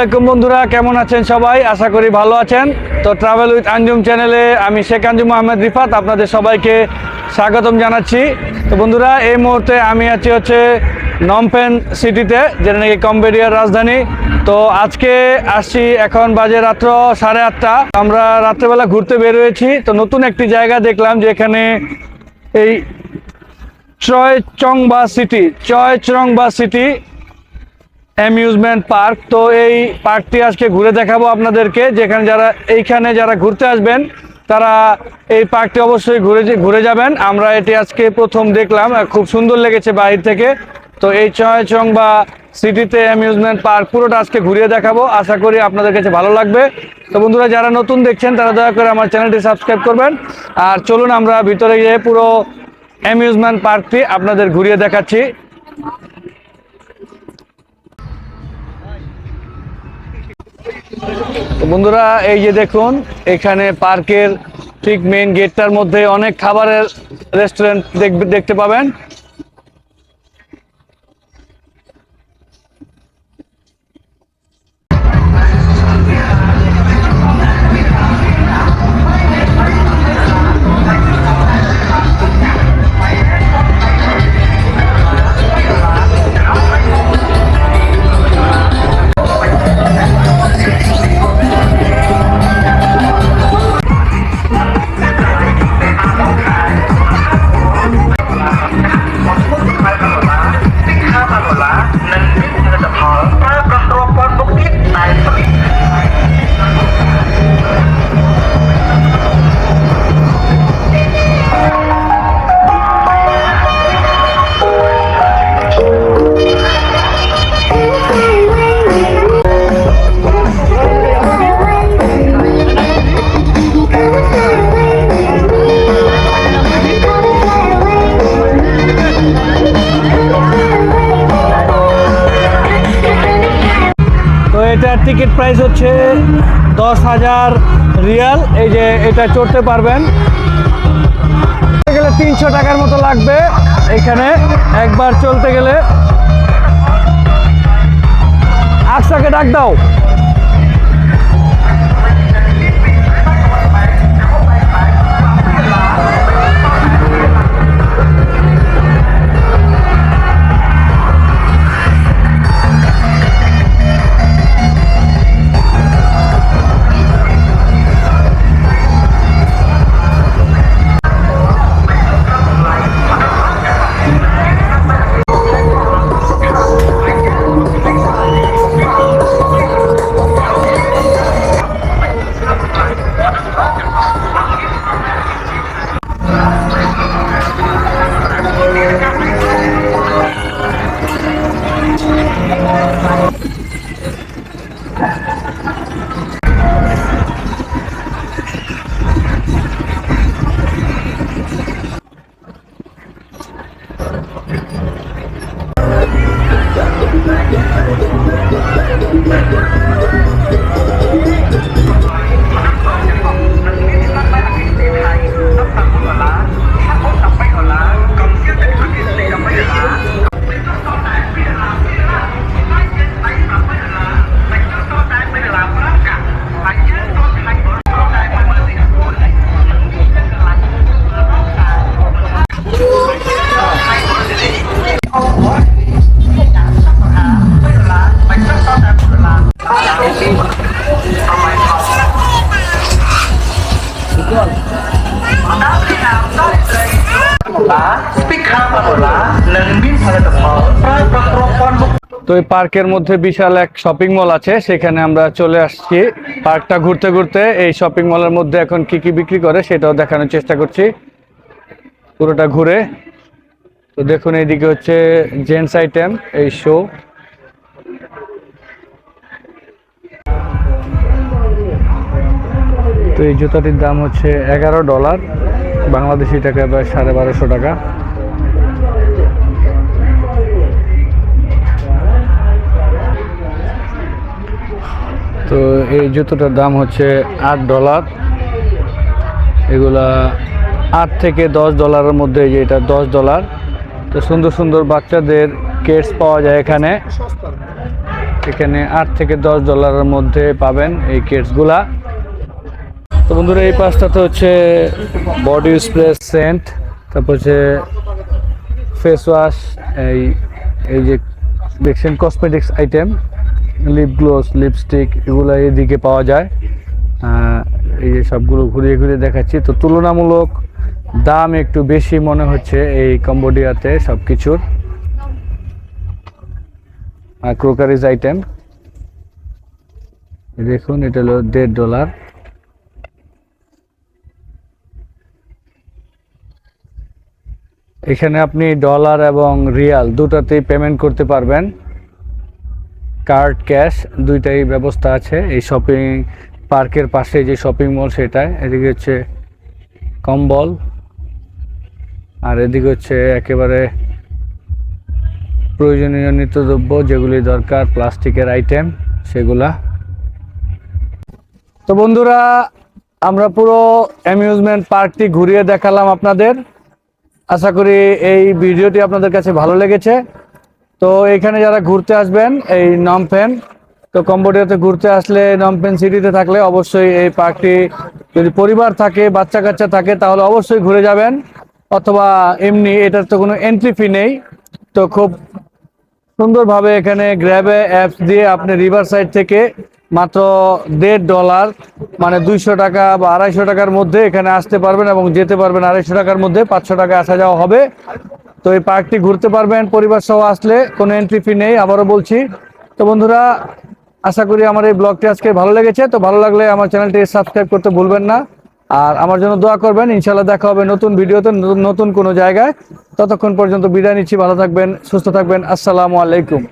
আলাইকুম বন্ধুরা, কেমন আছেন সবাই? আশা করি ভালো আছেন। তো ট্রাভেল উইথ আঞ্জুম চ্যানেলে আমি শেখ আঞ্জুম আহমেদ রিফাত, আপনাদের সবাইকে স্বাগতম জানাচ্ছি। তো বন্ধুরা, এই মুহূর্তে আমি আছি হচ্ছে নমপেন সিটিতে যেটা নাকি কম্বোডিয়ার রাজধানী। তো আজকে আসছি এখন বাজে রাত্র সাড়ে আটটা। আমরা রাত্রেবেলা ঘুরতে বের হয়েছি। তো নতুন একটি জায়গা দেখলাম যেখানে এই চয় চংবা সিটি চয় চংবা সিটি অ্যামিউজমেন্ট পার্ক। তো এই পার্কটি আজকে ঘুরে দেখাবো আপনাদেরকে। যেখানে যারা, এইখানে যারা ঘুরতে আসবেন, তারা এই পার্কটি অবশ্যই ঘুরে ঘুরে যাবেন। আমরা এটি আজকে প্রথম দেখলাম খুব সুন্দর লেগেছে বাহির থেকে। তো এই চয়চং বা সিটিতে অ্যামিউজমেন্ট পার্ক পুরোটা আজকে ঘুরিয়ে দেখাবো। আশা করি আপনাদের কাছে ভালো লাগবে। তো বন্ধুরা, যারা নতুন দেখছেন, তারা দয়া করে আমার চ্যানেলটি সাবস্ক্রাইব করবেন। আর চলুন আমরা ভিতরে গিয়ে পুরো অ্যামিউজমেন্ট পার্কটি আপনাদের ঘুরিয়ে দেখাচ্ছি। বন্ধুরা, এই যে দেখুন, এখানে পার্কের ঠিক মেন গেটটার মধ্যে অনেক খাবারের রেস্টুরেন্ট দেখতে পাবেন। এটার টিকিট প্রাইস হচ্ছে দশ হাজার রিয়াল। এই যে এটা চড়তে পারবেন। গেলে তিনশো টাকার মতো লাগবে এখানে। একবার চলতে গেলে। আকসাকে ডাক দাও। তো এই পার্কের মধ্যে বিশাল এক শপিং মল আছে, সেখানে আমরা চলে আসছি। পার্কটা ঘুরতে ঘুরতে এই শপিং মলের মধ্যে এখন কি কি বিক্রি করে সেটাও দেখানোর চেষ্টা করছি। পুরোটা ঘুরে। তো দেখুন, এইদিকে হচ্ছে জেন্টস আইটেম এই শো তো এই জুতাটির দাম হচ্ছে এগারো ডলার, বাংলাদেশি টাকা প্রায় সাড়ে বারোশো টাকা। তো এই জুতোটার দাম হচ্ছে আট ডলার। এগুলা আট থেকে দশ ডলারের মধ্যে যে এটা দশ ডলার। তো সুন্দর সুন্দর বাচ্চাদের কেটস পাওয়া যায় এখানে। এখানে আট থেকে দশ ডলারের মধ্যে পাবেন এই কিটসগুলা। তো বন্ধুরা, এই পাশটাতে হচ্ছে বডি স্প্রে সেন্ট তারপর হচ্ছে ফেস ওয়াশ এই এই যে দেখছেন cosmetics item lip gloss lipstick এগুলো এদিকে পাওয়া যায়। এই যে সবগুলো ঘুরিয়ে ঘুরিয়ে দেখাচ্ছি। তো তুলনামূলক দাম একটু বেশি মনে হচ্ছে এই কম্বোডিয়াতে সব কিছুর আর ক্রোকারিজ আইটেম দেখুন, এটা হলো দেড় ডলার এখানে আপনি ডলার এবং রিয়াল দুটাতেই পেমেন্ট করতে পারবেন। কার্ড ক্যাশ দুইটাই ব্যবস্থা আছে। এই শপিং পার্কের পাশে যে শপিং মল সেটায় এদিকে হচ্ছে কম্বল, আর এদিকে হচ্ছে একেবারে প্রয়োজনীয় নিত্যদ্রব্য যেগুলি দরকার, প্লাস্টিকের আইটেম সেগুলা। তো বন্ধুরা, আমরা পুরো অ্যামিউজমেন্ট পার্কটি ঘুরিয়ে দেখালাম আপনাদের। আশা করি এই ভিডিওটি আপনাদের কাছে ভালো লেগেছে। তো এখানে যারা ঘুরতে আসবেন, এই নমফেন তো কম্বোডিয়াতে ঘুরতে আসলে নমফেন সিটিতে থাকলে অবশ্যই এই পার্কটি যদি পরিবার থাকে বাচ্চা কাচ্চা থাকে, তাহলে অবশ্যই ঘুরে যাবেন। অথবা এমনি এটার তো কোনো এন্ট্রি ফি নেই। তো খুব সুন্দরভাবে এখানে গ্র্যাবে অ্যাপস দিয়ে আপনি রিভার সাইড থেকে মাত্র দেড় ডলার মানে দুইশো টাকা বা আড়াইশো টাকার মধ্যে এখানে আসতে পারবেন এবং যেতে পারবেন আড়াইশো টাকার মধ্যে, পাঁচশো টাকা আসা যাওয়া হবে। তো এই পার্কটি ঘুরতে পারবেন, পরিবার সহ আসলে কোনো এন্ট্রি ফি নেই, আবারও বলছি। তো বন্ধুরা, আশা করি আমার এই ব্লগটি আজকে ভালো লেগেছে। তো ভালো লাগলে আমার চ্যানেলটি সাবস্ক্রাইব করতে ভুলবেন না। আর আমার জন্য দোয়া করবেন ইনশাল্লাহ দেখা হবে নতুন ভিডিওতে নতুন- কোনো জায়গায়। ততক্ষণ পর্যন্ত বিদায় নিচ্ছি, ভালো থাকবেন, সুস্থ থাকবেন, আসসালামু আলাইকুম।